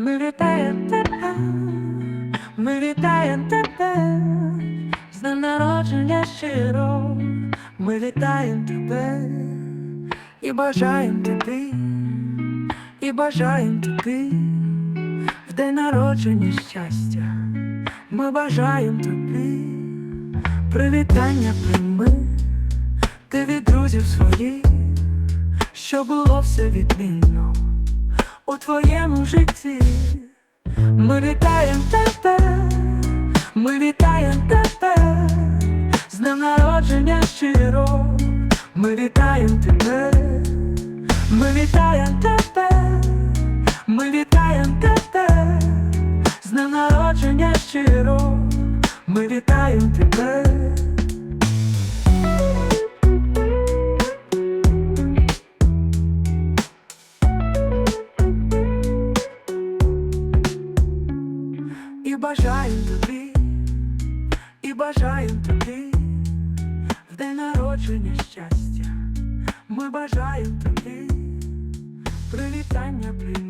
Ми вітаємо тебе, ми вітаємо тебе, з днем народження щиро, ми вітаємо тебе. І бажаємо тобі, і бажаємо тобі, в день народження щастя, ми бажаємо тобі, привітання прийми, ти від друзів своїх, що було все відмінно у твоєму житті. Ми вітаємо тебе, ми вітаємо тебе, з днем народження щиро, ми вітаємо тебе, ми вітаємо тебе, ми вітаємо тебе, з днем народження щиро, ми вітаємо тебе. І бажаю тобі, і бажаю тобі, в день народження щастя, ми бажаємо тобі, привітання прийняти.